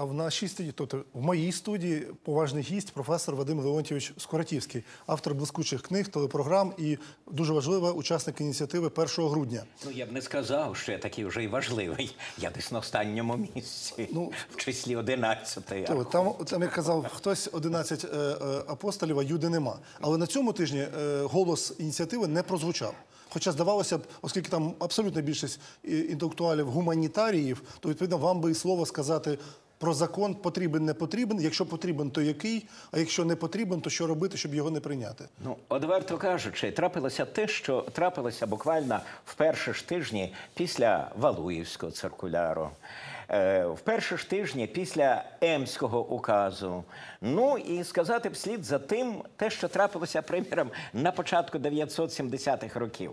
А в нашій студії, тобто в моїй студії, поважний гість, професор Вадим Леонтьович Скоратівський, автор блискучих книг, телепрограм і дуже важлива учасник ініціативи 1 грудня. Ну, я б не сказав, що я такий вже й важливий. Я десь на останньому місці, Ну, в числі 11 То, там, там, як казав хтось, 11 е, е, апостолів, а юди нема. Але на цьому тижні е, голос ініціативи не прозвучав. Хоча здавалося б, оскільки там абсолютна більшість е, інтелектуалів гуманітаріїв, то відповідно вам би і слово сказати про закон потрібен, не потрібен. Якщо потрібен, то який? А якщо не потрібен, то що робити, щоб його не прийняти? Ну, одверто кажучи, трапилося те, що трапилося буквально в перші ж тижні після Валуївського циркуляру, в перші ж тижні після Емського указу. Ну і сказати б слід за тим, те, що трапилося, приміром, на початку 970-х років.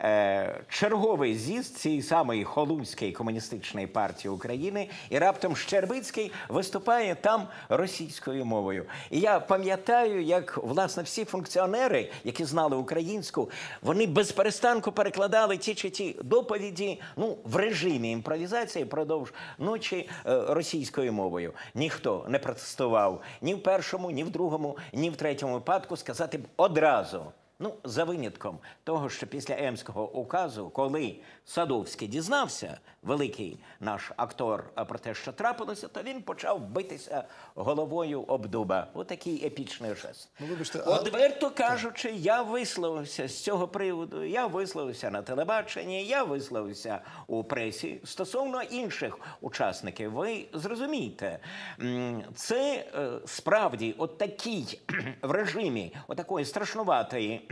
Е, черговий з'їзд цієї самої Холунської комуністичної партії України, і раптом Щербицький виступає там російською мовою. І я пам'ятаю, як власне всі функціонери, які знали українську, вони без перестанку перекладали ті чи ті доповіді ну, в режимі імпровізації продовж ночі е, російською мовою. Ніхто не протестував ні в першому, ні в другому, ні в третьому випадку сказати б одразу. Ну, за винятком того, що після Емського указу, коли Садовський дізнався, великий наш актор, про те, що трапилося, то він почав битися головою об дуба. Отакий епічний жест. Ну, вибачте, Одверто кажучи, я висловився з цього приводу. Я висловився на телебаченні, я висловився у пресі стосовно інших учасників. Ви зрозумієте, це е, справді от такий в режимі отакої страшнуватої.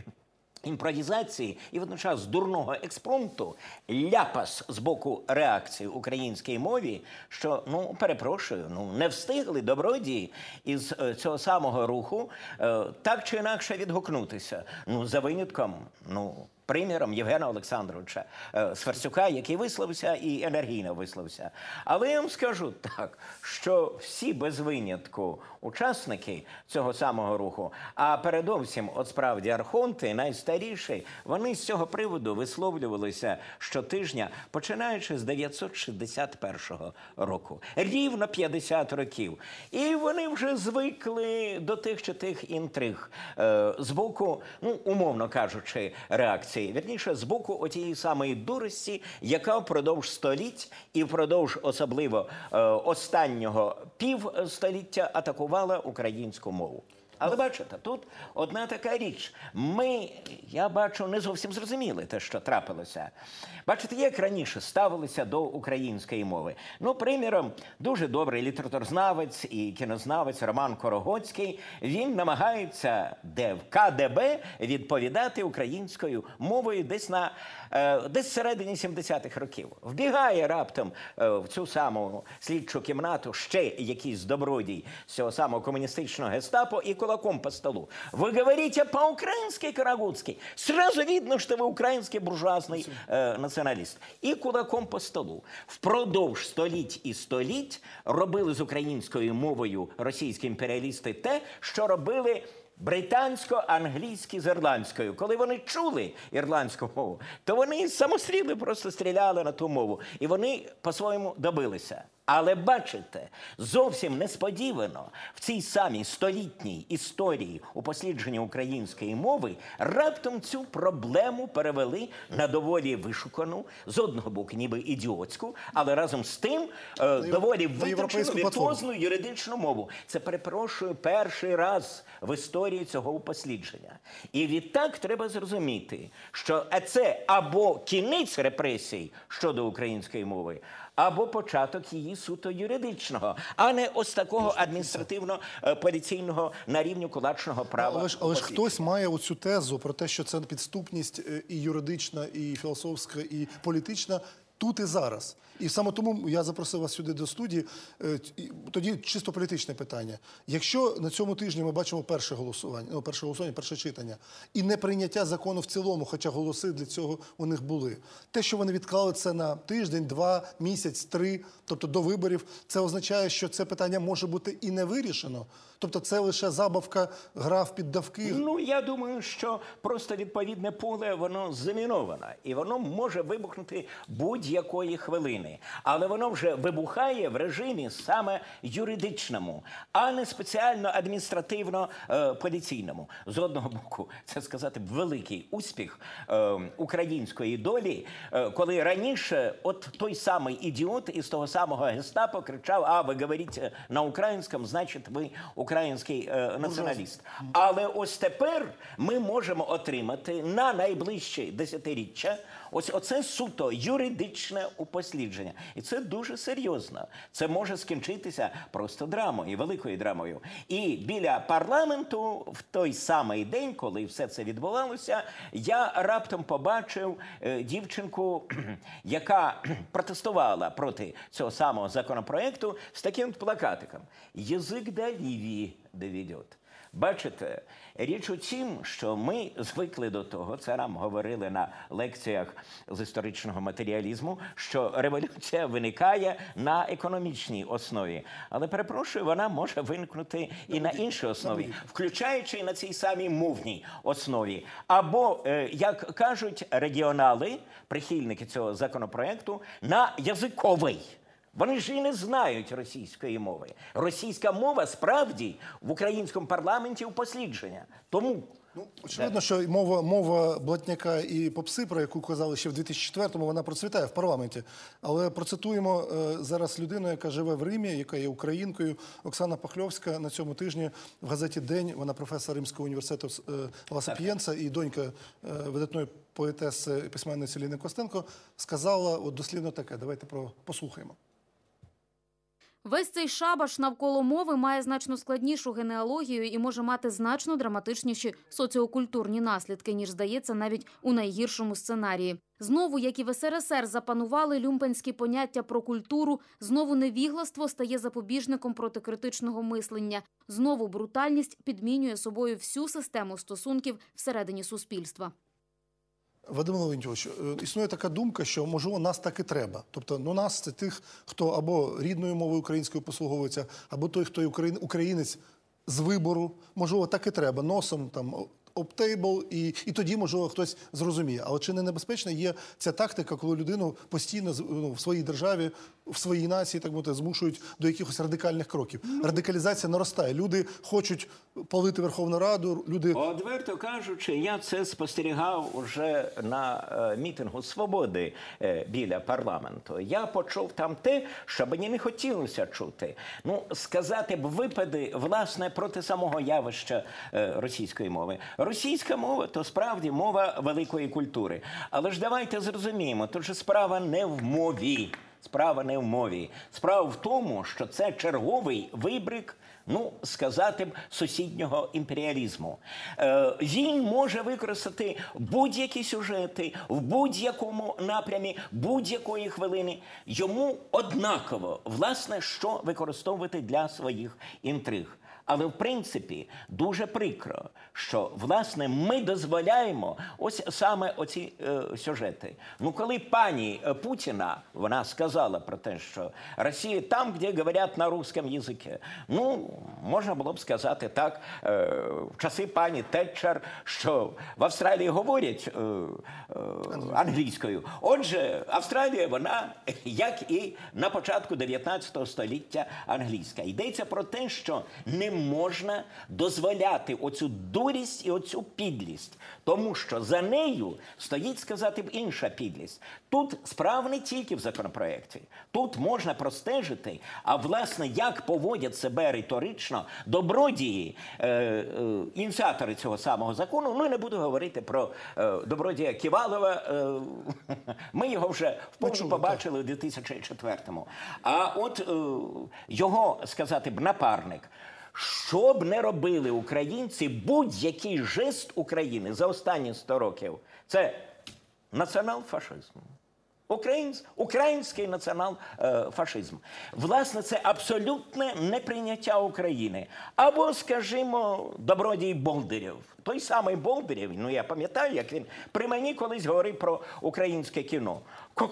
Імпровізації і водночас дурного експромту ляпас з боку реакції українській мові, що ну перепрошую, ну не встигли добродії із е, цього самого руху е, так чи інакше відгукнутися. Ну за винятком, ну приміром Євгена Олександровича е, Сверстюка, який висловився і енергійно висловився. Але я вам скажу так, що всі без винятку учасники цього самого руху, а передовсім, от справді архонти, найстаріші, вони з цього приводу висловлювалися щотижня, починаючи з 961 року, рівно 50 років. І вони вже звикли до тих чи тих інтриг е, з боку, ну умовно кажучи, реакції, вірніше, з боку отієї самої дурості, яка впродовж століть і впродовж особливо е, останнього півстоліття атакувала українську мову. Але бачите, тут одна така річ. Ми, я бачу, не зовсім зрозуміли те, що трапилося. Бачите, як раніше ставилися до української мови. Ну, приміром, дуже добрий літературзнавець і кінознавець Роман Корогоцький. Він намагається де в КДБ відповідати українською мовою десь на е, десь всередині 70-х років. Вбігає раптом е, в цю саму слідчу кімнату ще якийсь добродій з цього самого комуністичного гестапо і кулаком по столу. Ви говорите по-українськи, Карагуцький. Сразу видно, що ви український буржуазний е, націоналіст. І кулаком по столу. Впродовж століть і століть робили з українською мовою російські імперіалісти те, що робили британсько-англійські з ірландською. Коли вони чули ірландську мову, то вони самостріли просто стріляли на ту мову. І вони по-своєму добилися. Але бачите, зовсім несподівано в цій самій столітній історії у послідженні української мови раптом цю проблему перевели на доволі вишукану, з одного боку, ніби ідіотську, але разом з тим е, доволі європейську віртуозну юридичну мову. Це перепрошую перший раз в історії цього упослідження. І відтак треба зрозуміти, що це або кінець репресій щодо української мови, або початок її суто юридичного, а не ось такого адміністративно-поліційного на рівні кулачного права. Але ж, але ж хтось має оцю тезу про те, що це підступність е, і юридична, і філософська, і політична. Тут і зараз, і саме тому я запросив вас сюди до студії. Е, Тоді чисто політичне питання. Якщо на цьому тижні ми бачимо перше голосування, ну перше голосування, перше читання, і не прийняття закону в цілому, хоча голоси для цього у них були, те, що вони відклали це на тиждень, два, місяць, три, тобто до виборів, це означає, що це питання може бути і не вирішено. Тобто, це лише забавка, гра в піддавки. Ну я думаю, що просто відповідне поле воно заміновано, і воно може вибухнути будь-якої хвилини. України, але воно вже вибухає в режимі саме юридичному, а не спеціально адміністративно е, поліційному. З одного боку, це сказати великий успіх е, української долі, е, коли раніше от той самий ідіот із того самого гестапо кричав: А ви говорите на українському, значить, ви український націоналіст. Але ось тепер ми можемо отримати на найближчі десятиріччя ось оце суто юридичне упослідження. І це дуже серйозно. Це може скінчитися просто драмою, великою драмою. І біля парламенту в той самий день, коли все це відбувалося, я раптом побачив е, дівчинку, яка протестувала проти цього самого законопроекту з таким плакатиком: Язик до Ливії доведет. Бачите, річ у тім, що ми звикли до того, це нам говорили на лекціях з історичного матеріалізму, що революція виникає на економічній основі. Але перепрошую, вона може виникнути і на іншій основі, включаючи і на цій самій мовній основі. Або, е, як кажуть регіонали, прихильники цього законопроекту, на язиковий. Вони ж і не знають російської мови. Російська мова справді в українському парламенті упослідження. Тому Ну, очевидно, що мова, мова блатняка і попси, про яку казали ще в 2004-му, вона процвітає в парламенті. Але процитуємо е, зараз людину, яка живе в Римі, яка є українкою. Оксана Пахльовська на цьому тижні в газеті День. Вона професор Римського університету е, Ла і донька е, видатної поетеси письменниці Ліни Костенко сказала от дослівно таке. Давайте про послухаємо. Весь цей шабаш навколо мови має значно складнішу генеалогію і може мати значно драматичніші соціокультурні наслідки, ніж здається навіть у найгіршому сценарії. Знову, як і в СРСР, запанували люмпенські поняття про культуру. Знову невігластво стає запобіжником проти критичного мислення. Знову брутальність підмінює собою всю систему стосунків всередині суспільства. Вадим Леонтьович, е, існує така думка, що можливо нас так і треба. Тобто, ну нас це тих, хто або рідною мовою українською послуговується, або той, хто українець з вибору. Можливо, так і треба. Носом там оптейбл, і, і тоді, можливо, хтось зрозуміє. Але чи не небезпечна є ця тактика, коли людину постійно ну, в своїй державі, в своїй нації, так мовити, змушують до якихось радикальних кроків? Радикалізація наростає. Люди хочуть палити Верховну Раду, люди Одверто кажучи, я це спостерігав уже на е, мітингу свободи е, біля парламенту. Я почув там те, що мені не хотілося чути. Ну, сказати б випади власне проти самого явища е, російської мови. Російська мова то справді мова великої культури. Але ж давайте зрозуміємо, тут же справа не в мові. Справа не в мові. Справа в тому, що це черговий вибрик ну сказати б сусіднього імперіалізму. Е, він може використати будь-які сюжети в будь-якому напрямі, будь-якої хвилини. Йому однаково власне що використовувати для своїх інтриг. Але в принципі дуже прикро, що власне ми дозволяємо ось саме оці е, сюжети. Ну, коли пані е, Путіна вона сказала про те, що Росія там, де говорять на русском язикі, ну можна було б сказати так, е, в часи пані Тетчер, що в Австралії говорять е, е, англійською. Отже, Австралія, вона як і на початку 19 століття англійська. Йдеться про те, що не можна дозволяти оцю дурість і оцю підлість, тому що за нею стоїть сказати б інша підлість. Тут справа не тільки в законопроекті, тут можна простежити, а власне як поводять себе риторично добродії, е, е, ініціатори цього самого закону. Ну і не буду говорити про е, добродія Ківалова. Е, ми його вже вповну чули, побачили у 2004-му. А от е, його сказати б напарник. Що б не робили українці, будь-який жест України за останні 100 років це націонал-фашизм. Українсь, український націонал-фашизм. Власне, це абсолютне неприйняття України. Або, скажімо, добродій Болдирєв. Той самий Болдирєв, ну я пам'ятаю, як він при мені колись говорив про українське кіно.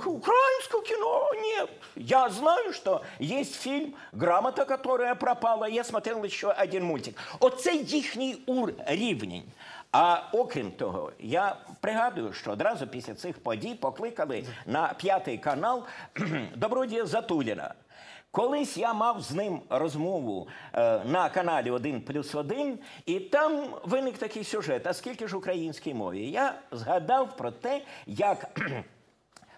Украинское кино? Нет. Я знаю, что есть фильм «Грамота, которая пропала». Я смотрел еще один мультик. Оце їхній ур- рівень. А окрім того, я пригадую, що одразу після цих подій покликали на п'ятий канал Добродія Затуліна. Колись я мав з ним розмову е, на каналі 1 плюс 1, і там виник такий сюжет. А скільки ж українській мові? Я згадав про те, як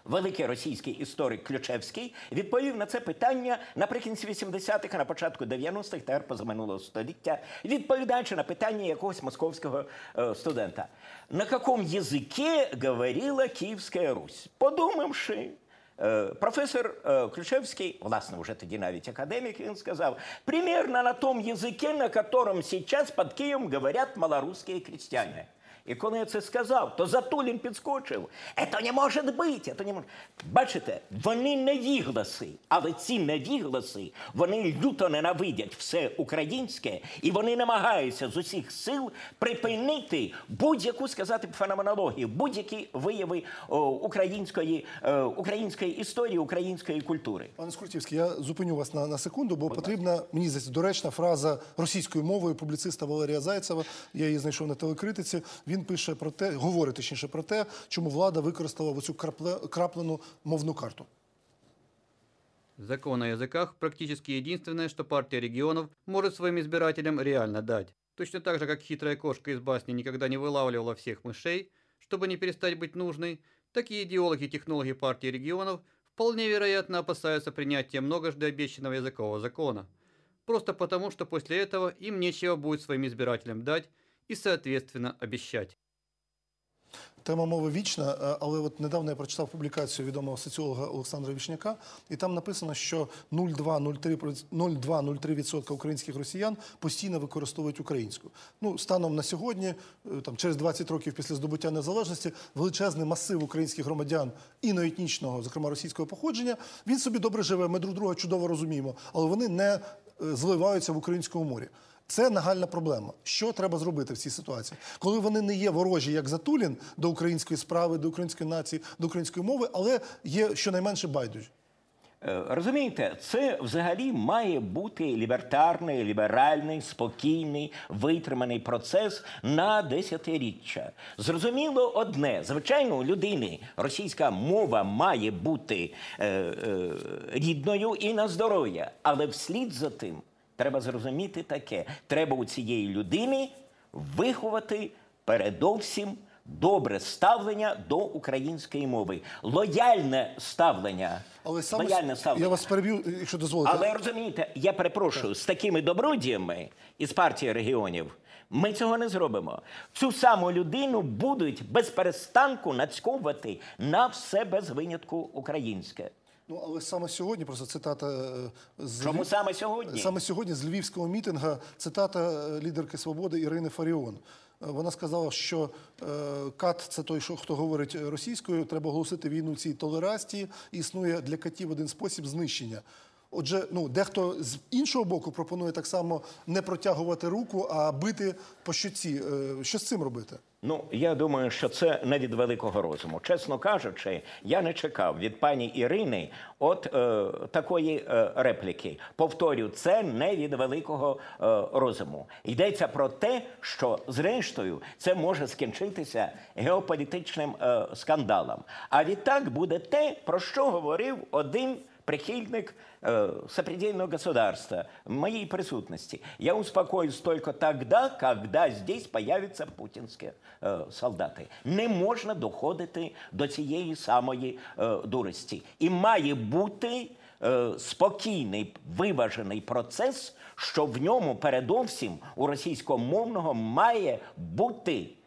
великий російський історик Ключевський відповів на це питання наприкінці 80-х, на початку 90-х, тепер позаминулого століття, відповідаючи на питання якогось московського е, студента. На якому язике говорила Київська Русь? Подумавши, Е, Професор е, Ключевський, власне, вже тоді навіть академік, він сказав, примерно на том язике, на котором сейчас под Києвом говорять малорусські крістяни. І коли я це сказав, то Затулін підскочив. «Ето не може бути, ето не може. Бачите, вони невігласи, але ці невігласи, вони люто ненавидять все українське, і вони намагаються з усіх сил припинити будь-яку сказати феноменологію, будь-які вияви о, української, е, української історії, української культури. Пане Скрутівський, я зупиню вас на, на секунду, бо потрібна, мені здається, доречна фраза російською мовою публіциста Валерія Зайцева. Я її знайшов на телекритиці. Він пише про те, говорить точніше про те, чому влада використала оцю крапле, краплену мовну карту. Закон о языках практически единственное, что партия регионов может своим избирателям реально дать. Точно так же, как хитрая кошка из басни никогда не вылавливала всех мышей, чтобы не перестать быть нужной, так и идеологи и технологи партии регионов вполне вероятно опасаются принятия многожды обещанного языкового закона. Просто потому, что после этого им нечего будет своим избирателям дать и, соответственно, обещать. Тема мови вічна, е, але от недавно я прочитав публікацію відомого соціолога Олександра Вішняка, і там написано, що 0,2-0,3% 0,2-0,3% українських росіян постійно використовують українську. Ну, станом на сьогодні, е, там через 20 років після здобуття незалежності, величезний масив українських громадян іноетнічного, зокрема російського походження, він собі добре живе. Ми друг друга чудово розуміємо, але вони не е, зливаються в українському морі. Це нагальна проблема. Що треба зробити в цій ситуації? Коли вони не є ворожі, як Затулін, до української справи, до української нації, до української мови, але є щонайменше байдужі. Е, Розумієте, це взагалі має бути лібертарний, ліберальний, спокійний, витриманий процес на десятиріччя. Зрозуміло одне: звичайно, у людини російська мова має бути е, е, рідною і на здоров'я, але вслід за тим треба зрозуміти таке: треба у цієї людини виховати передовсім добре ставлення до української мови, лояльне ставлення. Але саме лояльне ставлення. я вас переб'ю, якщо дозволите. Але розумієте, я перепрошую, з такими добродіями із партії регіонів ми цього не зробимо. Цю саму людину будуть без перестанку нацьковувати на все без винятку українське. Ну але саме сьогодні, просто цитата е, з Чому саме сьогодні? Саме сьогодні з львівського мітинга цитата е, лідерки свободи Ірини Фаріон. Е, Вона сказала, що кат це той, що хто говорить російською. Треба оголосити війну цій толерастії. Існує для катів один спосіб знищення. Отже, ну дехто з іншого боку пропонує так само не протягувати руку, а бити по щоці. Е, Що з цим робити? Ну, я думаю, що це не від великого розуму. Чесно кажучи, я не чекав від пані Ірини от е, такої е, репліки. Повторю, це не від великого е, розуму. Йдеться про те, що зрештою це може скінчитися геополітичним е, скандалом. А відтак буде те, про що говорив один прихильник э, сопредельного государства в моей присутности. Я успокоюсь только тогда, когда здесь появятся путінські э, солдати. Не можна доходити до цієї самої э, дурості. І має бути е, спокійний, виважений процес, що в ньому передовсім у російськомовного має бути е,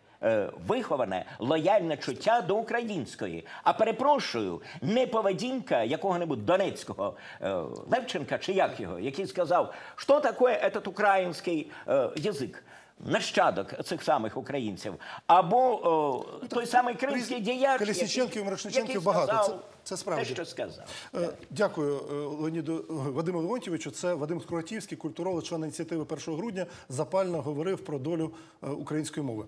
виховане лояльне чуття до української. А перепрошую, не поведінка якого-небудь донецького е, Левченка чи як його, який сказав, що таке этот український е, язик. Нащадок цих самих українців, або о, той самий кримський діяч, Колесніченків, який- Мирошниченків багато. Це- це справді. Те, що сказав. Е, Дякую, е, Леоніду е, Вадиму Леонтьовичу. Це Вадим Скоротівський, культуролог, член ініціативи 1 грудня, запально говорив про долю е, української мови.